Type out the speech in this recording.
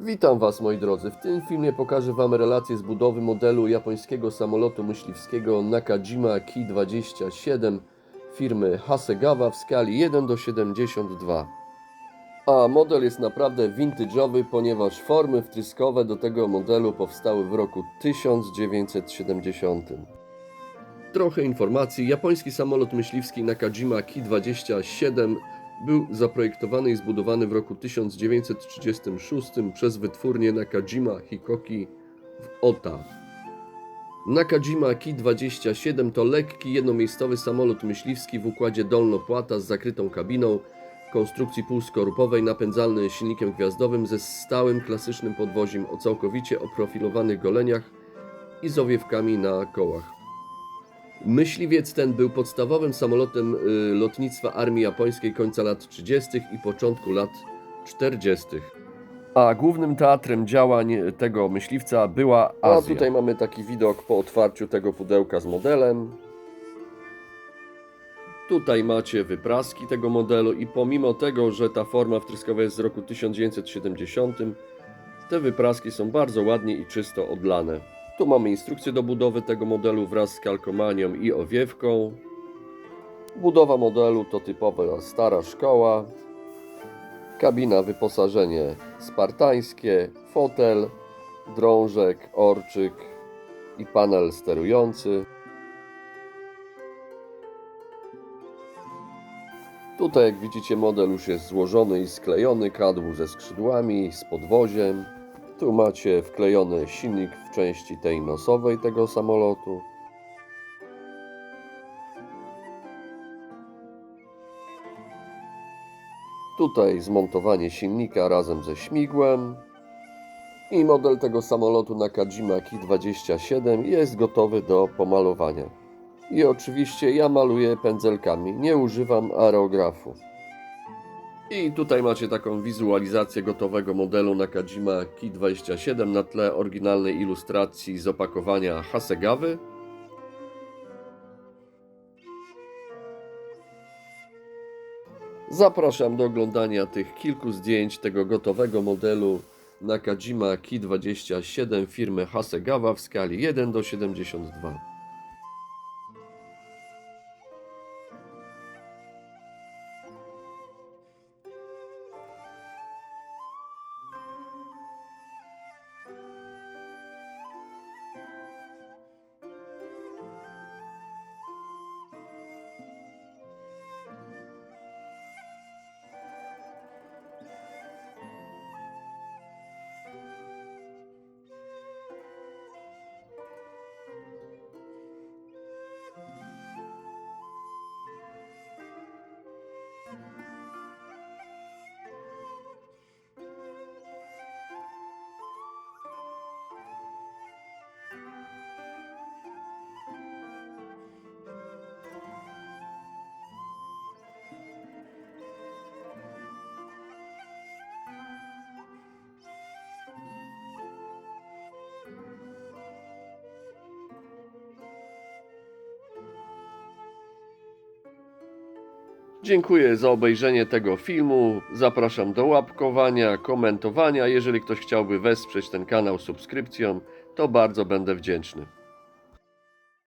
Witam Was moi drodzy. W tym filmie pokażę Wam relację z budowy modelu japońskiego samolotu myśliwskiego Nakajima Ki-27 firmy Hasegawa w skali 1 do 72. A model jest naprawdę vintage'owy, ponieważ formy wtryskowe do tego modelu powstały w roku 1970. Trochę informacji. Japoński samolot myśliwski Nakajima Ki-27 był zaprojektowany i zbudowany w roku 1936 przez wytwórnię Nakajima Hikoki w Ota. Nakajima Ki-27 to lekki, jednomiejscowy samolot myśliwski w układzie dolno-płata z zakrytą kabiną, konstrukcji półskorupowej napędzalny silnikiem gwiazdowym ze stałym klasycznym podwoziem o całkowicie oprofilowanych goleniach i z owiewkami na kołach. Myśliwiec ten był podstawowym samolotem y, lotnictwa armii japońskiej końca lat 30. i początku lat 40. A głównym teatrem działań tego myśliwca była Azja. A tutaj mamy taki widok po otwarciu tego pudełka z modelem. Tutaj macie wypraski tego modelu i pomimo tego, że ta forma wtryskowa jest z roku 1970, te wypraski są bardzo ładnie i czysto odlane. Tu mamy instrukcję do budowy tego modelu wraz z kalkomanią i owiewką. Budowa modelu to typowa stara szkoła. Kabina, wyposażenie spartańskie, fotel, drążek, orczyk i panel sterujący. Tutaj jak widzicie model już jest złożony i sklejony, kadłub ze skrzydłami, z podwoziem. Tu macie wklejony silnik w części tej nosowej tego samolotu. Tutaj zmontowanie silnika razem ze śmigłem. I model tego samolotu Nakajima Ki-27 jest gotowy do pomalowania. I oczywiście ja maluję pędzelkami, nie używam aerografu. I tutaj macie taką wizualizację gotowego modelu Nakajima Ki-27 na tle oryginalnej ilustracji z opakowania Hasegawy. Zapraszam do oglądania tych kilku zdjęć tego gotowego modelu Nakajima Ki-27 firmy Hasegawa w skali 1 do 72. Dziękuję za obejrzenie tego filmu. Zapraszam do łapkowania, komentowania. Jeżeli ktoś chciałby wesprzeć ten kanał subskrypcją, to bardzo będę wdzięczny.